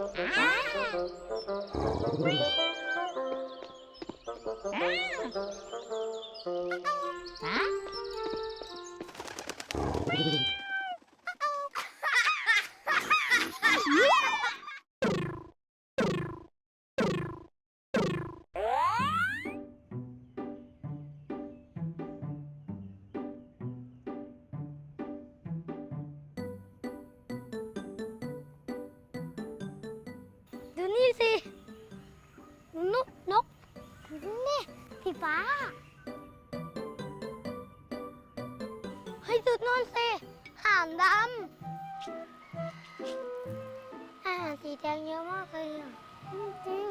아? 아? 아! ดูนี่สินกนกนี่สีฟ้า เฮ้ยดูนู่นสิหานดำอาหารสีแดงเยอะมากเลยอะจริง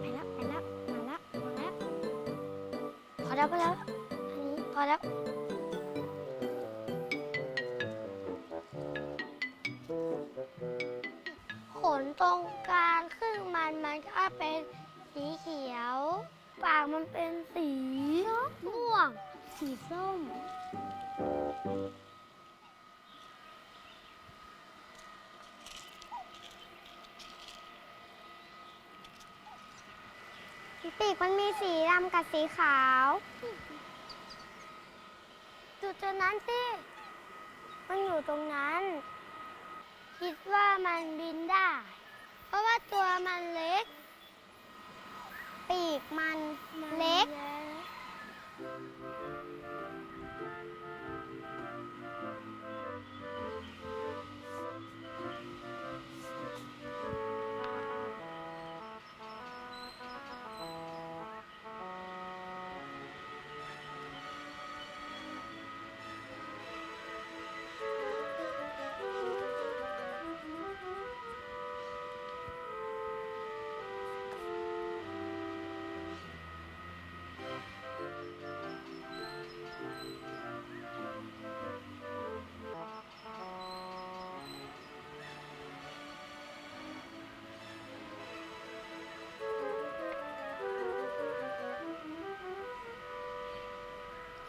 ไปแล้วไปแล้วมาแล้วมาแล้วพอแล้วพอแล้ว พอแล้ว ขนตรงกลางครึ่งมันมันก็เป็นสีเขียว ปากมันเป็นสีม่วง สีส้ม ปีกมันมีสีดำกับสีขาว จุดจุดนั้นสิ มันอยู่ตรงนั้น คิดว่ามันบินได้ เพราะว่าตัวมันเล็ก ปีกมันเล็ก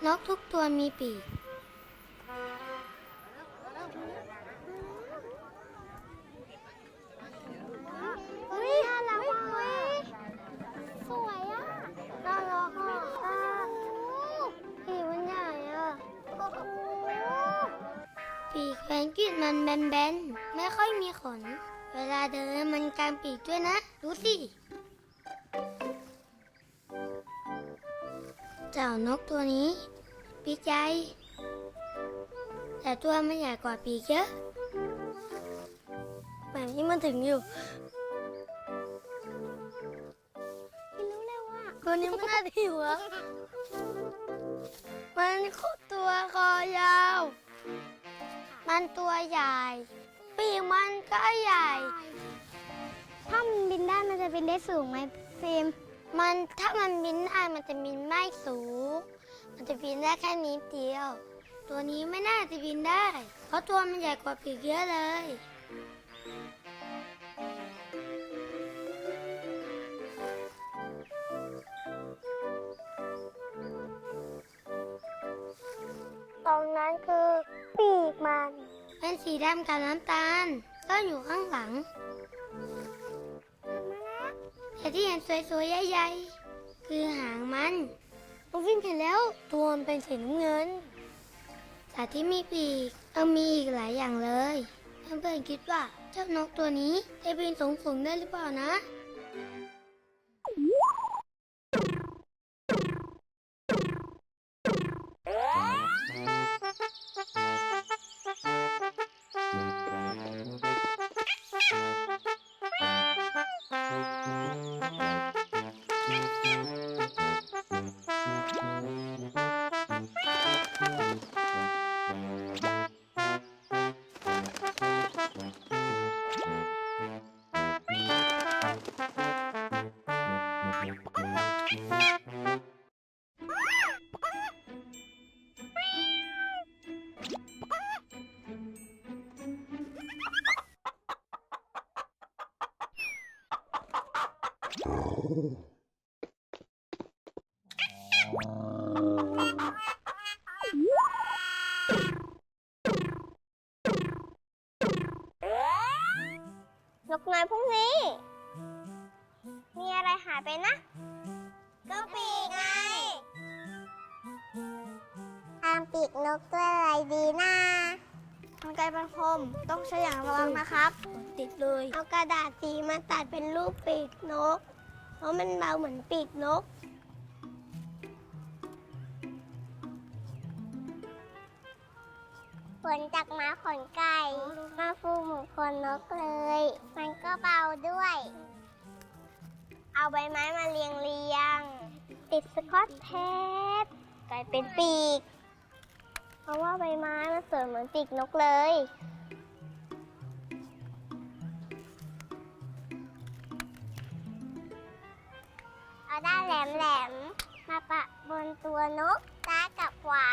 นกทุกตัวมีปีกเฮ้ยน่ารักมากเลยสวยอะน่ารักอะอะปีกมันใหญ่อะปีกแพนกวินมันแบนๆ ไม่ค่อยมีขน เวลาเดินมันกางปีกด้วยนะ ดูสิเจ้านกตัวนี้ ปีกใหญ่แต่ตัวมันใหญ่กว่าปีกเยอะแบบนี้มันถึงอยู่รู้แล้วว่าตัวนี้มันน่าจะหิวอะมันตัวคอยาว มันตัวใหญ่ ปีกมันก็ใหญ่ ถ้ามันบินได้มันจะบินได้สูงไหมฟิล์มมันถ้ามันบินได้มันจะบินไม่สูง มันจะบินได้แค่นิดเดียว ตัวนี้ไม่น่าจะบินได้ เพราะตัวมันใหญ่กว่าปีกเยอะเลย ตรงนั้นคือปีกมัน เป็นสีดำกับน้ำตาลซ่อนอยู่ข้างหลัง แต่ที่เห็นสวยๆใหญ่ๆคือหางมัน น้องฟิล์มเห็นแล้ว ตัวมันเป็นสีน้ำเงินสัตว์ที่มีปีกต้องมีอีกหลายอย่างเลยเพื่อนๆคิดว่าเจ้านกตัวนี้จะบินสูงสูงได้หรือเปล่านะ นกน้อยพรุ่งนี้ มีอะไรหายไปนะ ก็ปีกไงทำปีกนกด้วยอะไรดีนะทำไกลบรรคมต้องใช้อย่างระวังนะครับ ติดเลย เอากระดาษสีมาตัดเป็นรูปปีกนก เพราะมันเบาเหมือนปีกนก ขนจากม้าขนไก่ มาฟูหมูขนนกเลย มันก็เบาด้วย เอาใบไม้มาเรียงเรียง ติดสกอตเทปกลายเป็นปีก เพราะว่าใบไม้มันสวยเหมือนปีกนกเลย เอาด้านแหลมๆมาปะบนตัวนกซ้ายกับขวา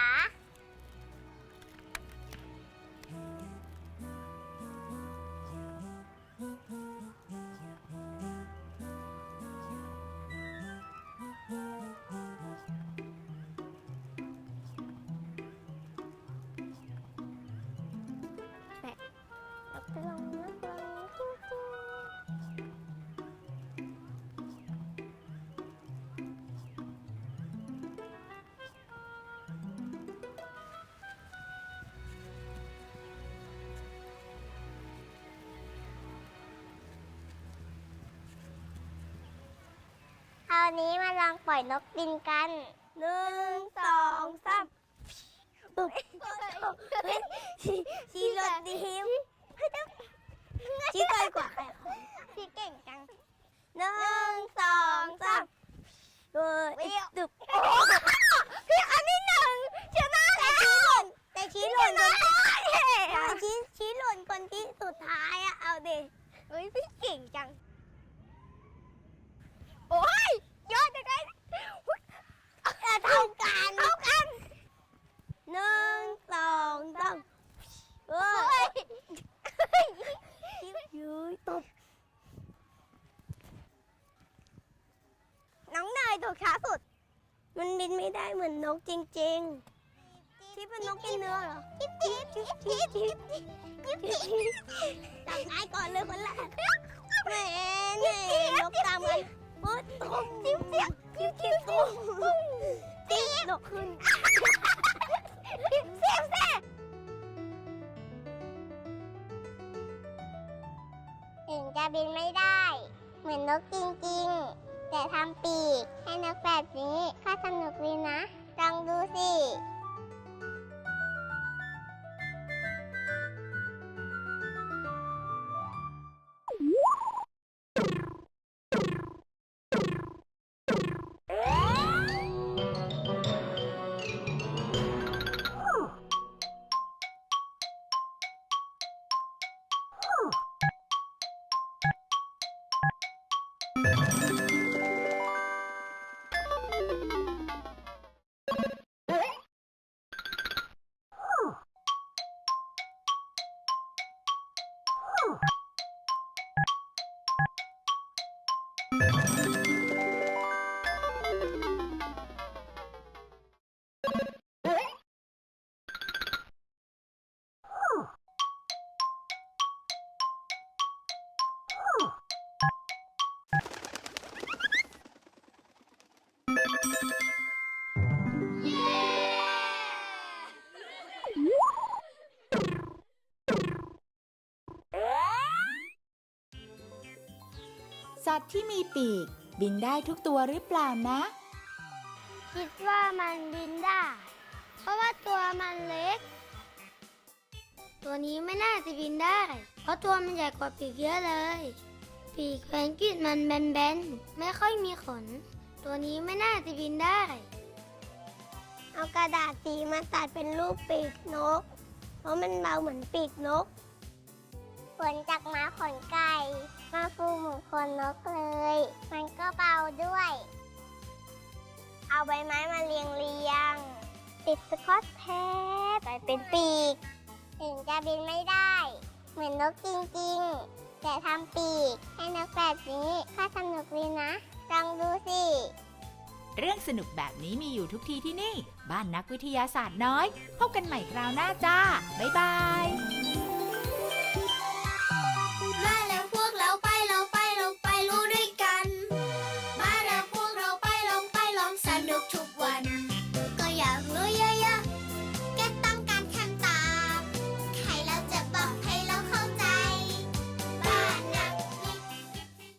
คราวนี้มาลองปล่อยนกบินกันหนึ่งสองสามปุ๊บชีชีรถดิมชีไกลกว่าใครชีเก่งจังหนึ่งสองสามเฮ้ยดุบพี่คันที่หนึ่งชนะแล้วแต่ชี้หล่นแต่ชี้ชี้หล่นคนที่สุดท้ายอะเอาดิเฮ้ยพี่เก่งจัง โอ้ยยอดจะได้เท่ากันเท่ากันหนึ่งสองสามเฮ้ยยืยตบน้องนายตัวช้าสุด มัน บินไม่ได้เหมือนนกจริงๆ ที่เป็นนกกินเนื้อเหรอจิ๊บจิ๊บจิ๊บจิ๊บจิ๊บจิ๊บจิ๊บจับนายก่อนเลยคนแรกแหมเนี่ยนกตามกันโอ๊ยตกจิ้มเสียจิ้มจิ้มตุ้มจิ้มดกขึ้นจิ้มเสียเสียถึงจะบินไม่ได้ เหมือนนกจริงๆ แต่ทำปีกให้น กแบบนี้ค่าสนุกดีนะลองดูสิ สัตว์ที่มีปีก บินได้ทุกตัวหรือเปล่านะ คิดว่ามันบินได้ เพราะว่าตัวมันเล็ก ตัวนี้ไม่น่าจะบินได้ เพราะตัวมันใหญ่กว่าปีกเยอะเลย ปีกแพนกวินมันแบนๆ ไม่ค่อยมีขน ตัวนี้ไม่น่าจะบินได้ เอากระดาษสีมาตัดเป็นรูปปีกนก เพราะมันเบาเหมือนปีกนก ขนจากม้าขนไก่ มาฟูหมูขนนกเลย มันก็เบาด้วย เอาใบไม้มาเรียงเรียง ติดสกอตเทปไปเป็นปีก ถึงจะบินไม่ได้ เหมือนนกจริงๆ แต่ทำปีก ให้นกแบบนี้ค่าสนุกดีนะ ลองดูสิ เรื่องสนุกแบบนี้มีอยู่ทุกทีที่นี่ บ้านนักวิทยาศาสตร์น้อย พบกันใหม่คราวหน้าจ้า บ๊ายบาย